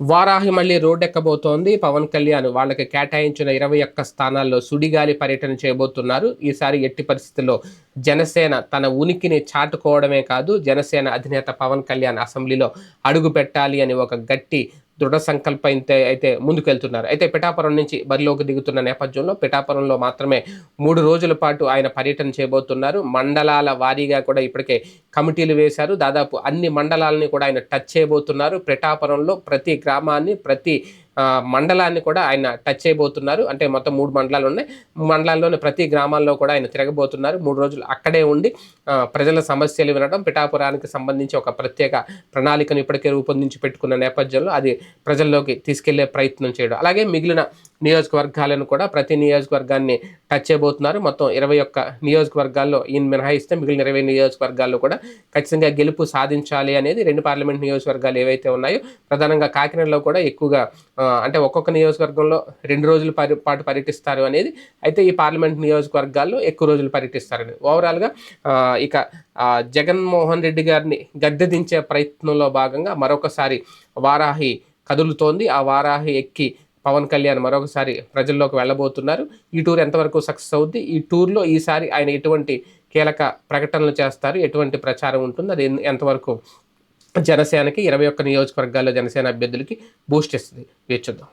వారాహి మళ్ళీ రోడ్డెక్కబోతోంది. పవన్ కళ్యాణ్ వాళ్ళకి కేటాయించిన ఇరవై ఒక్క స్థానాల్లో సుడిగాలి పర్యటన చేయబోతున్నారు. ఈసారి ఎట్టి పరిస్థితుల్లో జనసేన తన ఉనికిని చాటుకోవడమే కాదు జనసేన అధినేత పవన్ కళ్యాణ్ అసెంబ్లీలో అడుగు పెట్టాలి అని ఒక గట్టి దృఢ సంకల్పంతో అయితే ముందుకెళ్తున్నారు. అయితే పిఠాపురం నుంచి బరిలోకి దిగుతున్న నేపథ్యంలో పిఠాపురంలో మాత్రమే మూడు రోజుల పాటు ఆయన పర్యటన చేయబోతున్నారు. మండలాల వారీగా కూడా ఇప్పటికే కమిటీలు వేశారు. దాదాపు అన్ని మండలాలని కూడా ఆయన టచ్ చేయబోతున్నారు. పిఠాపురంలో ప్రతి గ్రామాన్ని ప్రతి మండలాన్ని కూడా ఆయన టచ్ చేయబోతున్నారు. అంటే మొత్తం మూడు మండలాలు ఉన్నాయి. మండలాల్లోని ప్రతి గ్రామాల్లో కూడా ఆయన తిరగబోతున్నారు. మూడు రోజులు అక్కడే ఉండి ప్రజల సమస్యలు వినడం పిఠాపురానికి సంబంధించి ఒక ప్రత్యేక ప్రణాళికను ఇప్పటికే రూపొందించి పెట్టుకున్న నేపథ్యంలో అది ప్రజల్లోకి తీసుకెళ్ళే ప్రయత్నం చేయడం. అలాగే మిగిలిన నియోజకవర్గాలను కూడా ప్రతి నియోజకవర్గాన్ని టచ్ చేయబోతున్నారు. మొత్తం ఇరవై ఒక్క నియోజకవర్గాల్లో ఈయన మినహాయిస్తే మిగిలిన ఇరవై నియోజకవర్గాల్లో కూడా ఖచ్చితంగా గెలుపు సాధించాలి అనేది రెండు పార్లమెంట్ నియోజకవర్గాలు ఏవైతే ఉన్నాయో ప్రధానంగా కాకినాడలో కూడా ఎక్కువగా అంటే ఒక్కొక్క నియోజకవర్గంలో రెండు రోజుల పాటు పర్యటిస్తారు అనేది అయితే ఈ పార్లమెంట్ నియోజకవర్గాల్లో ఎక్కువ రోజులు పర్యటిస్తారని. ఓవరాల్గా ఇక జగన్మోహన్ రెడ్డి గారిని గద్దె దించే ప్రయత్నంలో భాగంగా మరొకసారి వారాహి కదులుతోంది. ఆ వారాహి ఎక్కి పవన్ కళ్యాణ్ మరొకసారి ప్రజల్లోకి వెళ్ళబోతున్నారు. ఈ టూర్ ఎంతవరకు సక్సెస్ అవుద్ది? ఈ టూర్లో ఈసారి ఆయన ఎటువంటి కీలక ప్రకటనలు చేస్తారు? ఎటువంటి ప్రచారం ఉంటుంది? అది ఎంతవరకు జనసేనకి ఇరవై ఒక్క నియోజకవర్గాల్లో జనసేన అభ్యర్థులకి బూస్ట్ ఇస్తుంది? వేచి చూద్దాం.